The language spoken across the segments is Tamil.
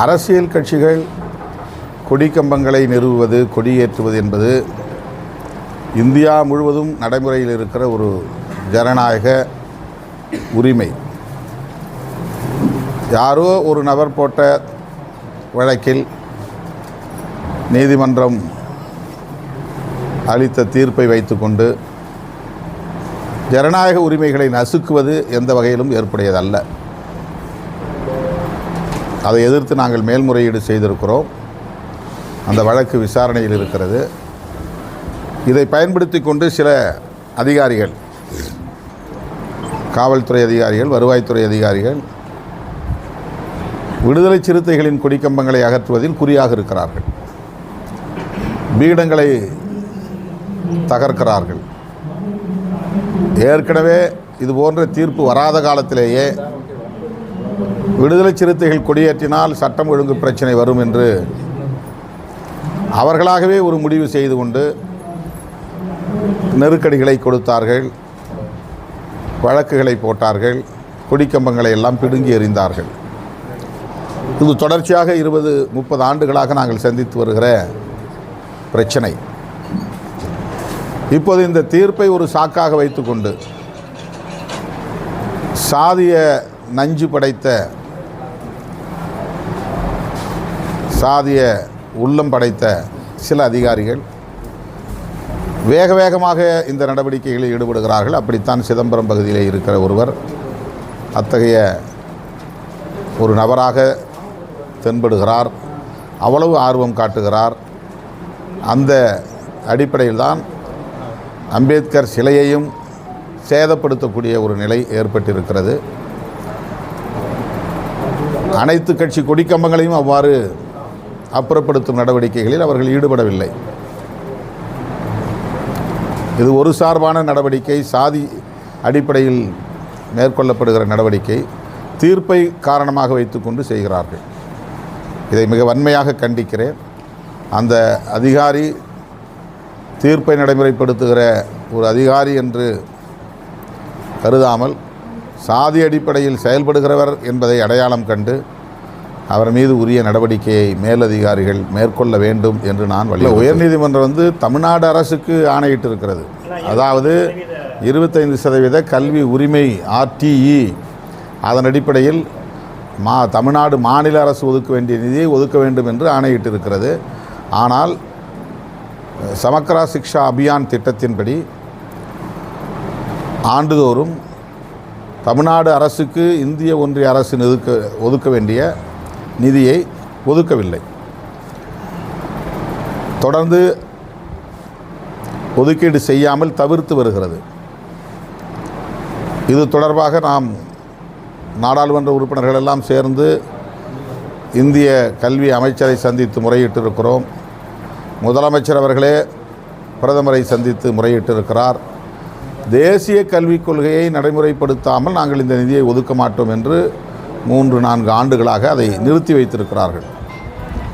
அரசியல் கட்சிகள் கொடிக்கம்பங்களை நிறுவுவது கொடியேற்றுவது என்பது இந்தியா முழுவதும் நடைமுறையில் இருக்கிற ஒரு ஜனநாயக உரிமை. யாரோ ஒரு நபர் போட்ட வழக்கில் நீதிமன்றம் அளித்த தீர்ப்பை வைத்துக்கொண்டு ஜனநாயக உரிமைகளை நசுக்குவது எந்த வகையிலும் ஏற்புடையதல்ல. அதை எதிர்த்து நாங்கள் மேல்முறையீடு செய்திருக்கிறோம். அந்த வழக்கு விசாரணையில் இருக்கிறது. இதை பயன்படுத்தி கொண்டு சில அதிகாரிகள் காவல்துறை அதிகாரிகள் வருவாய்த்துறை அதிகாரிகள் விடுதலை சிறுத்தைகளின் கொடிக்கம்பங்களை அகற்றுவதில் குறியாக இருக்கிறார்கள். பீடங்களை தகர்க்கிறார்கள். ஏற்கனவே இது போன்ற தீர்ப்பு வராத காலத்திலேயே விடுதலை சிறுத்தைகள் கொடியேற்றினால் சட்டம் ஒழுங்கு பிரச்சனை வரும் என்று அவர்களாகவே ஒரு முடிவு செய்து கொண்டு நெருக்கடிகளை கொடுத்தார்கள் வழக்குகளை போட்டார்கள் கொடிக்கம்பங்களை எல்லாம் பிடுங்கி எறிந்தார்கள். இது தொடர்ச்சியாக இருபது முப்பது ஆண்டுகளாக நாங்கள் சந்தித்து வருகிற பிரச்சனை. இப்போது இந்த தீர்ப்பை ஒரு சாக்காக வைத்துக்கொண்டு சாதிய நஞ்சு படைத்த சாதிய உள்ளம் படைத்த சில அதிகாரிகள் வேக வேகமாக இந்த நடவடிக்கைகளில் ஈடுபடுகிறார்கள். அப்படித்தான் சிதம்பரம் பகுதியில் இருக்கிற ஒருவர் அத்தகைய ஒரு நபராக தென்படுகிறார். அவ்வளவு ஆர்வம் காட்டுகிறார். அந்த அடிப்படையில் தான் அம்பேத்கர் சிலையையும் சேதப்படுத்தக்கூடிய ஒரு நிலை ஏற்பட்டிருக்கிறது. அனைத்து கட்சி கொடிக்கம்பங்களையும் அவ்வாறு அப்புறப்படுத்தும் நடவடிக்கைகளில் அவர்கள் ஈடுபடவில்லை. இது ஒரு சார்பான நடவடிக்கை சாதி அடிப்படையில் மேற்கொள்ளப்படுகிற நடவடிக்கை. தீர்ப்பை காரணமாக வைத்துக்கொண்டு செய்கிறார்கள். இதை மிக வன்மையாக கண்டிக்கிறேன். அந்த அதிகாரி தீர்ப்பை நடைமுறைப்படுத்துகிற ஒரு அதிகாரி என்று கருதாமல் சாதி அடிப்படையில் செயல்படுகிறவர் என்பதை அடையாளம் கண்டு அவர் மீது உரிய நடவடிக்கையை மேலதிகாரிகள் மேற்கொள்ள வேண்டும் என்று நான் வழி உயர்நீதிமன்றம் வந்து தமிழ்நாடு அரசுக்கு ஆணையிட்டு இருக்கிறது அதாவது இருபத்தைந்து சதவீத கல்வி உரிமை ஆர்டிஇ. அதன் அடிப்படையில் மா தமிழ்நாடு மாநில அரசு ஒதுக்க வேண்டிய நிதியை ஒதுக்க வேண்டும் என்று ஆணையிட்டு இருக்கிறது ஆனால் சமக்கரா சிக்ஷா அபியான் திட்டத்தின்படி ஆண்டுதோறும் தமிழ்நாடு அரசுக்கு இந்திய ஒன்றிய அரசு ஒதுக்க ஒதுக்க வேண்டிய நிதியை ஒதுக்கவில்லை. தொடர்ந்து ஒதுக்கீடு செய்யாமல் தவிர்த்து வருகிறது. இது தொடர்பாக நாம் நாடாளுமன்ற உறுப்பினர்கள் எல்லாம் சேர்ந்து இந்திய கல்வி அமைச்சரை சந்தித்து முறையிட்டிருக்கிறோம். முதலமைச்சர் அவர்களே பிரதமரை சந்தித்து முறையிட்டிருக்கிறார். தேசிய கல்விக் கொள்கையை நடைமுறைப்படுத்தாமல் நாங்கள் இந்த நிதியை ஒதுக்க மாட்டோம் என்று மூன்று நான்கு ஆண்டுகளாக அதை நிறுத்தி வைத்திருக்கிறார்கள்.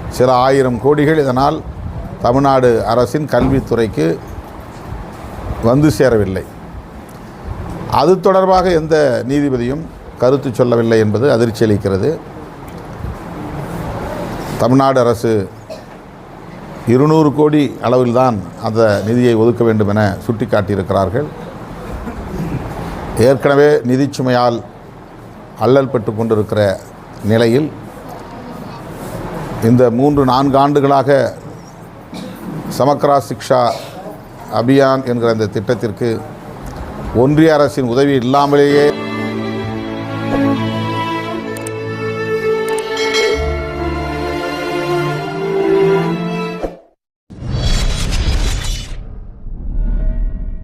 சில ஆயிரம் கோடிகள் இதனால் தமிழ்நாடு அரசின் கல்வித்துறைக்கு வந்து சேரவில்லை. அது தொடர்பாக எந்த நீதிபதியும் கருத்து சொல்லவில்லை என்பது அதிர்ச்சி அளிக்கிறது. தமிழ்நாடு அரசு இருநூறு கோடி அளவில்தான் அந்த நிதியை ஒதுக்க வேண்டும் என சுட்டிக்காட்டியிருக்கிறார்கள். ஏற்கனவே நிதிச்சுமையால் அல்லல் பெற்று கொண்டிருக்கிற நிலையில் இந்த மூன்று நான்கு ஆண்டுகளாக சமக்ரா சிக்ஷா அபியான் என்கிற இந்த திட்டத்திற்கு ஒன்றிய அரசின் உதவி இல்லாமலேயே